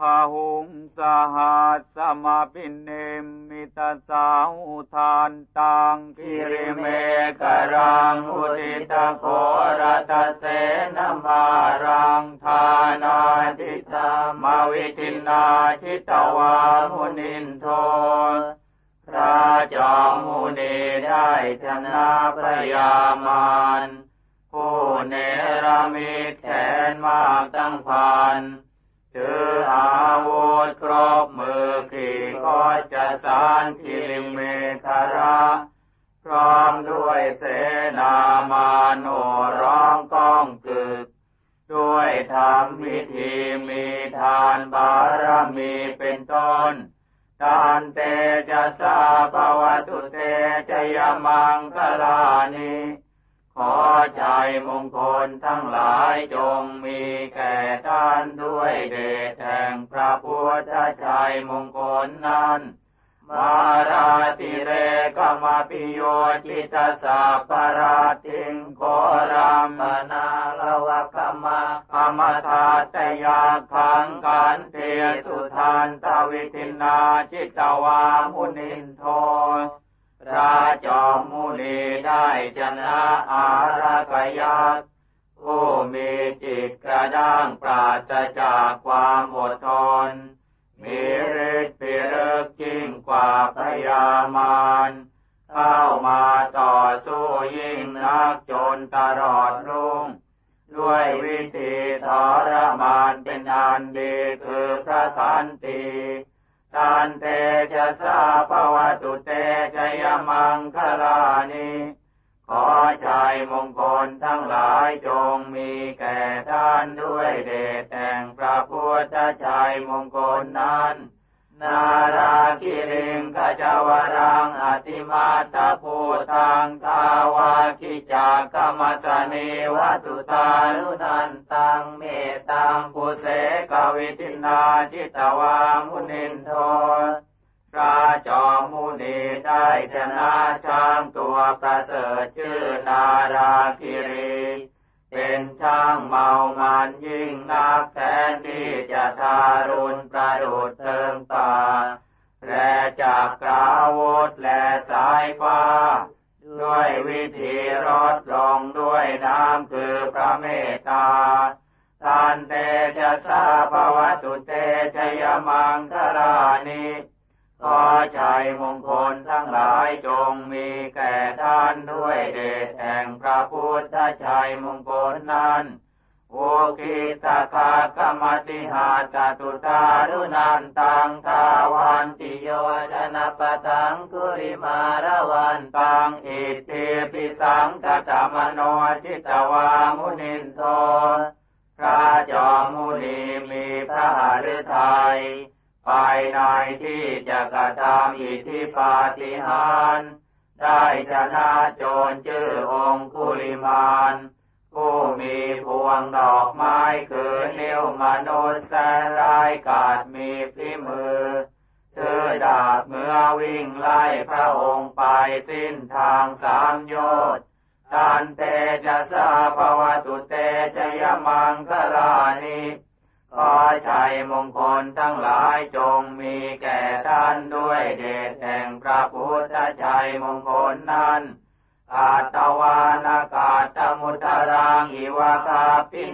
พาหุงสหัสสมาปินเนมิตาสาหุทานตังกิริเมกรังอุติตโครัตเสนมารังทานาทิตามาวิทินาชิตวามุนินโทพระจอมมุนีได้ชนะพระยามารผู้เนรมิตแขนมากตั้งพัน จะสารทิริเมคาระพร้อมด้วยเสนามาโนร้องก้องกึก ด้วยธรรมพิธีมีทานบารมีเป็นต้นทานเตจะสาภวตุเตจะยมังคลานิขอใจมงคลทั้งหลายจงมีแก มาปิโยจิตาสาปาราติงโครามนาลวะกมะกมทาตยาขังกันเตสุทานตวิทินาจิตวามุนินโทพระจอมมุนีได้ชนะอาราคยักษ์ผู้มีจิตกระด้างปราศจากความอดทนมีฤทธิ์เปรึกยิ่งกว่าพยามาร เข้ามาต่อสู้ยิ่งนักจนตลอดรุ่ง ด้วยวิธีทรมานเป็นอันดีคือพระสันติตันเตจะสาภวตุเตจะยมังคลานิขอใจมงคลทั้งหลายจงมีแก่ท่านด้วยเดชแห่งพระพุทธชัยมงคลนั้น นาร คิริงขจาวรังอติมาตาภูตังตาวาคิจากรรมสนีวัสุตานุนันตังเมตังปุเสกวิทินาจิตวามุนินโทพระจอมมุนีได้ชนะช้างตัวประเสริฐชื่อนาราคิรีเป็นช่างเมามันยิ่งนักแทนที่จะทารุณประดุดเทิงป่า วุธและสายฟ้า ด้วยวิธีรดลงด้วยน้ำคือพระเมตตาทานเตจะสาภวตุเตชยมังคลานิขอชัยมงคลทั้งหลายจงมีแก่ท่านด้วยเดชแห่งพระพุทธชัยมงคลนั้น โอคิตาคากรมติหาจตุตารุนันตังทาวันติโยชนะปะทังสุริมารวันตังอิติปิสังกตมโนจิตวามุนินโทพระจอมุนีมีพระหฤทัยภายในที่จะกระทำอิทธิปาฏิหาร ได้ชนะโจรชื่อองคุลิมาน ผู้มีพวงดอกไม้คือนิ้วมนุษย์แสนร้ายกาจมีฝีมือถือดาบเมื่อวิ่งไล่พระองค์ไปสิ้นทางสามโยชน์ตันเตจะสาภวตุเตจะยมังคลานิขอชัยมงคลทั้งหลายจงมีแก่ท่านด้วยเดชแห่งพระพุทธชัยมงคลนั้นกาตวานา งอิวาคาปินิ